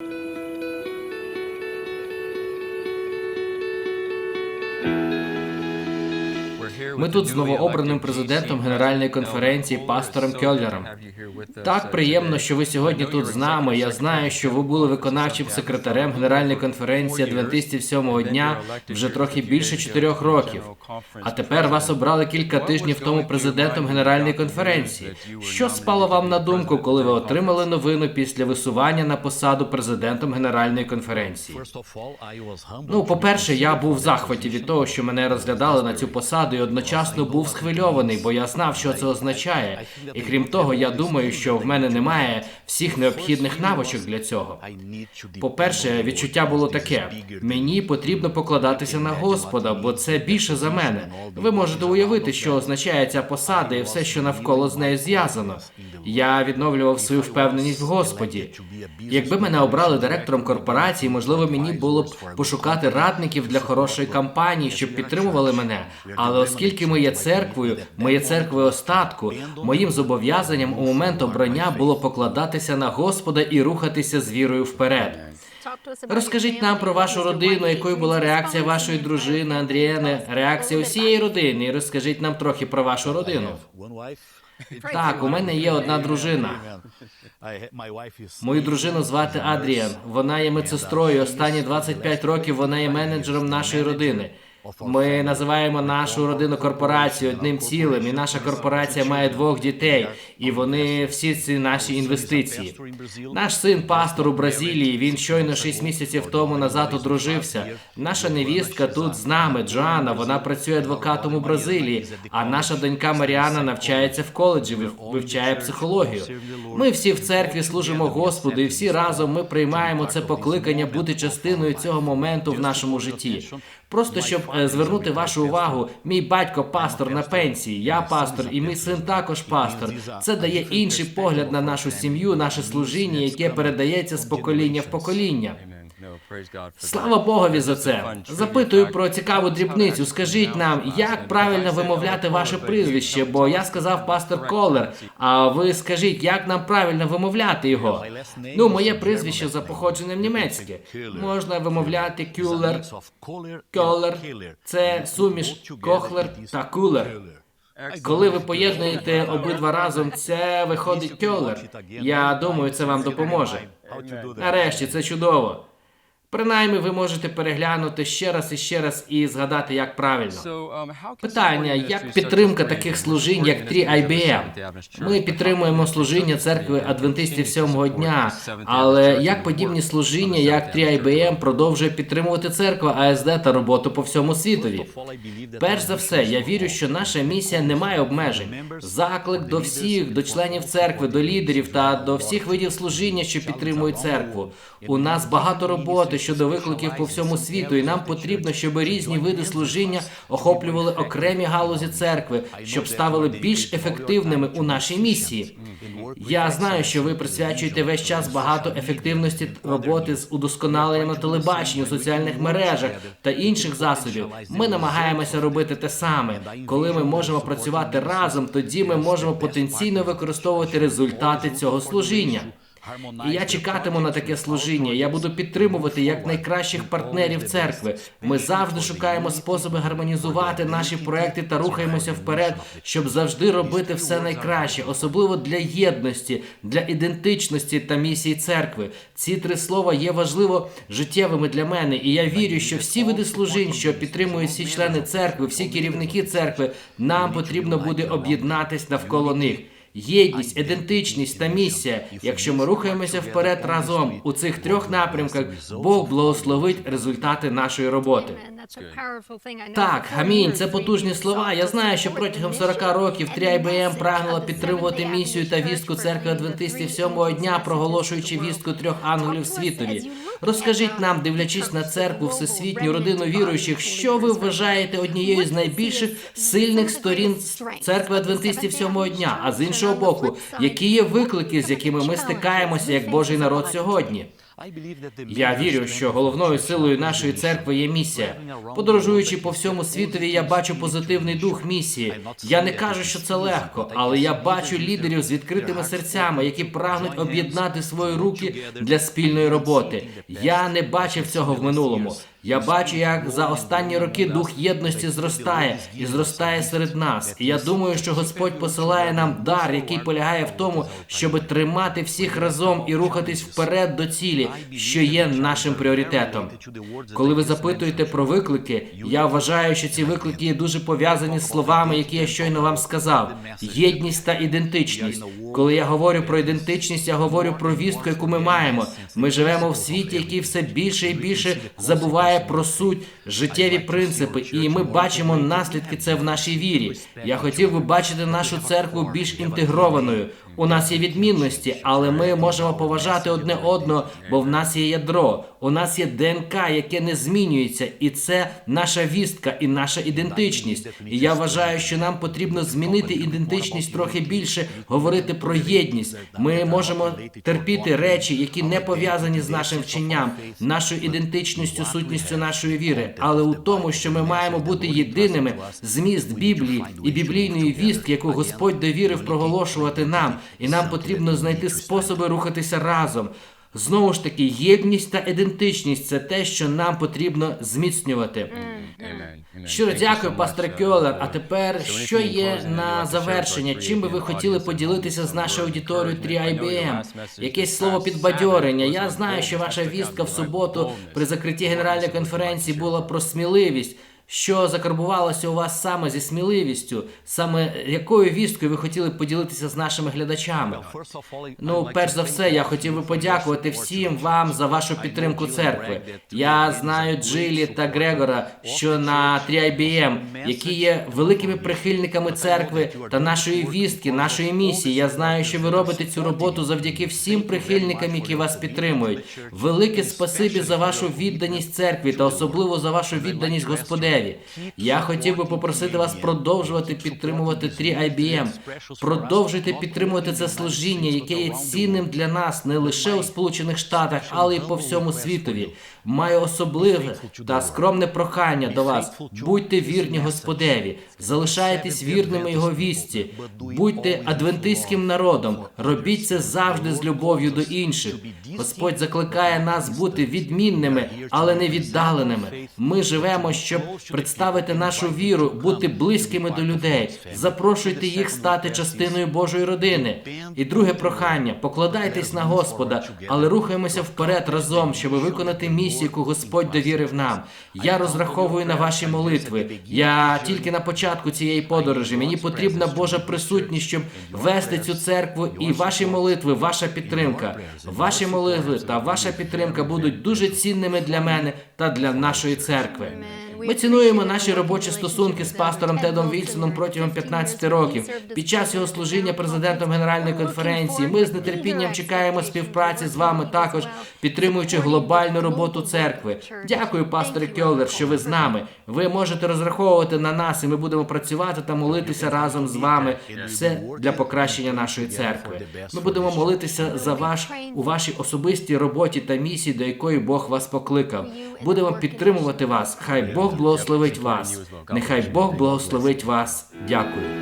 you Ми тут з новообраним президентом Генеральної конференції пастором Кьоллером. Так приємно, що ви сьогодні тут з нами. Я знаю, що ви були виконавчим секретарем Генеральної конференції адвентистів сьомого дня вже трохи більше чотирьох років. А тепер вас обрали кілька тижнів тому президентом Генеральної конференції. Що спало вам на думку, коли ви отримали новину після висування на посаду президентом Генеральної конференції? Ну, по-перше, я був в захваті від того, що мене розглядали на цю посаду, і одночасно був схвильований, бо я знав, що це означає. І крім того, я думаю, що в мене немає всіх необхідних навичок для цього. По-перше, відчуття було таке: мені потрібно покладатися на Господа, бо це більше за мене. Ви можете уявити, що означає ця посада і все, що навколо з нею зв'язано. Я відновлював свою впевненість в Господі. Якби мене обрали директором корпорації, можливо, мені було б пошукати радників для хорошої кампанії, щоб підтримували мене. Але оскільки ми є церквою, ми є церквою остатку, моїм зобов'язанням у момент обрання було покладатися на Господа і рухатися з вірою вперед. Розкажіть нам про вашу родину, якою була реакція вашої дружини Андрієни, реакція усієї родини. І розкажіть нам трохи про вашу родину. Так, у мене є одна дружина. Мою дружину звати Адріан. Вона є медсестрою. Останні 25 років вона є менеджером нашої родини. Ми називаємо нашу родину корпорацією одним цілим, і наша корпорація має двох дітей, і вони всі ці наші інвестиції. Наш син пастор у Бразилії. Він щойно 6 місяців тому назад одружився. Наша невістка тут з нами, Джоанна. Вона працює адвокатом у Бразилії. А наша донька Маріана навчається в коледжі, вив- вивчає психологію. Ми всі в церкві служимо Господу, і всі разом ми приймаємо це покликання бути частиною цього моменту в нашому житті. Просто щоб е, звернути вашу увагу, мій батько пастор на пенсії, я пастор, і мій син також пастор. Це дає інший погляд на нашу сім'ю, наше служіння, яке передається з покоління в покоління. Слава Богові за це. Запитую про цікаву дрібницю. Скажіть нам, як правильно вимовляти ваше прізвище? Бо я сказав пастор Колер. А ви скажіть, як нам правильно вимовляти його? Ну, моє прізвище за походженням німецьке. Можна вимовляти кюлер, кьолер. Це суміш кохлер та кулер. Коли ви поєднуєте обидва разом, це виходить кьолер. Я думаю, це вам допоможе. Нарешті, це чудово. Принаймні, ви можете переглянути ще раз і ще раз і згадати, як правильно. Питання: як підтримка таких служінь, як 3 IBM? Ми підтримуємо служіння церкви адвентистів сьомого дня, але як подібні служіння, як 3 IBM, продовжує підтримувати церква АСД та роботу по всьому світові? Перш за все, я вірю, що наша місія не має обмежень. Заклик до всіх, до членів церкви, до лідерів та до всіх видів служіння, що підтримують церкву. У нас багато роботи щодо викликів по всьому світу, і нам потрібно, щоб різні види служіння охоплювали окремі галузі церкви, щоб ставили більш ефективними у нашій місії. Я знаю, що ви присвячуєте весь час багато ефективності роботи з удосконаленням на телебаченні, соціальних мережах та інших засобів. Ми намагаємося робити те саме. Коли ми можемо працювати разом, тоді ми можемо потенційно використовувати результати цього служіння. І я чекатиму на таке служіння. Я буду підтримувати як найкращих партнерів церкви. Ми завжди шукаємо способи гармонізувати наші проекти та рухаємося вперед, щоб завжди робити все найкраще, особливо для єдності, для ідентичності та місії церкви. Ці три слова є важливо життєвими для мене, і я вірю, що всі види служінь, що підтримують всі члени церкви, всі керівники церкви, нам потрібно буде об'єднатись навколо них. Єдність, ідентичність та місія. Якщо ми рухаємося вперед разом у цих трьох напрямках, Бог благословить результати нашої роботи. Так, амінь, це потужні слова. Я знаю, що протягом 40 років 3IBM прагнула підтримувати місію та вістку церкви адвентистів сьомого дня, проголошуючи вістку трьох ангелів світові. Розкажіть нам, дивлячись на церкву, всесвітню родину віруючих, що ви вважаєте однією з найбільших сильних сторін церкви адвентистів сьомого дня? А з іншого боку, які є виклики, з якими ми стикаємося як Божий народ сьогодні? Я вірю, що головною силою нашої церкви є місія. Подорожуючи по всьому світові, я бачу позитивний дух місії. Я не кажу, що це легко, але я бачу лідерів з відкритими серцями, які прагнуть об'єднати свої руки для спільної роботи. Я не бачив цього в минулому. Я бачу, як за останні роки дух єдності зростає і зростає серед нас. І я думаю, що Господь посилає нам дар, який полягає в тому, щоб тримати всіх разом і рухатись вперед до цілі, що є нашим пріоритетом. Коли ви запитуєте про виклики, я вважаю, що ці виклики є дуже пов'язані з словами, які я щойно вам сказав: єдність та ідентичність. Коли я говорю про ідентичність, я говорю про вістку, яку ми маємо. Ми живемо в світі, який все більше і більше забуває про суть, життєві принципи, і ми бачимо наслідки це в нашій вірі. Я хотів би бачити нашу церкву більш інтегрованою. У нас є відмінності, але ми можемо поважати одне одного, бо в нас є ядро. У нас є ДНК, яке не змінюється, і це наша вістка і наша ідентичність. І я вважаю, що нам потрібно змінити ідентичність трохи більше, говорити про єдність. Ми можемо терпіти речі, які не пов'язані з нашим вченням, нашою ідентичністю, сутністю нашої віри, але у тому, що ми маємо бути єдиними, зміст Біблії і біблійної вістки, яку Господь довірив проголошувати нам, і нам потрібно знайти способи рухатися разом. Знову ж таки, єдність та ідентичність це те, що нам потрібно зміцнювати. Щиро дякую, пастор Кьолер. А тепер що є на завершення? Чим би ви хотіли поділитися з нашою аудиторією 3 IBM? Якесь слово підбадьорення. Я знаю, що ваша вістка в суботу при закритті генеральної конференції була про сміливість. Що закарбувалося у вас саме зі сміливістю? Саме якою вісткою ви хотіли поділитися з нашими глядачами? Ну, перш за все, я хотів би подякувати всім вам за вашу підтримку церкви. Я знаю Джилі та Грегора, що на 3IBM, які є великими прихильниками церкви та нашої вістки, нашої місії. Я знаю, що ви робите цю роботу завдяки всім прихильникам, які вас підтримують. Велике спасибі за вашу відданість церкві та особливо за вашу відданість Господеві. Я хотів би попросити вас продовжувати підтримувати 3 IBM. Продовжуйте підтримувати це служіння, яке є цінним для нас не лише у Сполучених Штатах, але й по всьому світові. Маю особливе та скромне прохання до вас. Будьте вірні Господеві, залишайтесь вірними його вісті, будьте адвентистським народом, робіть це завжди з любов'ю до інших. Господь закликає нас бути відмінними, але не віддаленими. Ми живемо, щоб представити нашу віру, бути близькими до людей. Запрошуйте їх стати частиною Божої родини. І друге прохання: покладайтесь на Господа, але рухаємося вперед разом, щоб виконати місію, яку Господь довірив нам. Я розраховую на ваші молитви. Я тільки на початку цієї подорожі. Мені потрібна Божа присутність, щоб вести цю церкву. І ваші молитви, ваша підтримка, ваші молитви та ваша підтримка будуть дуже цінними для мене та для нашої церкви. Ми цінуємо наші робочі стосунки з пастором Тедом Вільсоном протягом 15 років. Під час його служіння президентом Генеральної конференції ми з нетерпінням чекаємо співпраці з вами також, підтримуючи глобальну роботу церкви. Дякую, пасторе Кьолер, що ви з нами. Ви можете розраховувати на нас, і ми будемо працювати та молитися разом з вами. Все для покращення нашої церкви. Ми будемо молитися за ваш у вашій особистій роботі та місії, до якої Бог вас покликав. Будемо підтримувати вас. Хай Бог благословить вас. Нехай Бог благословить вас. Дякую.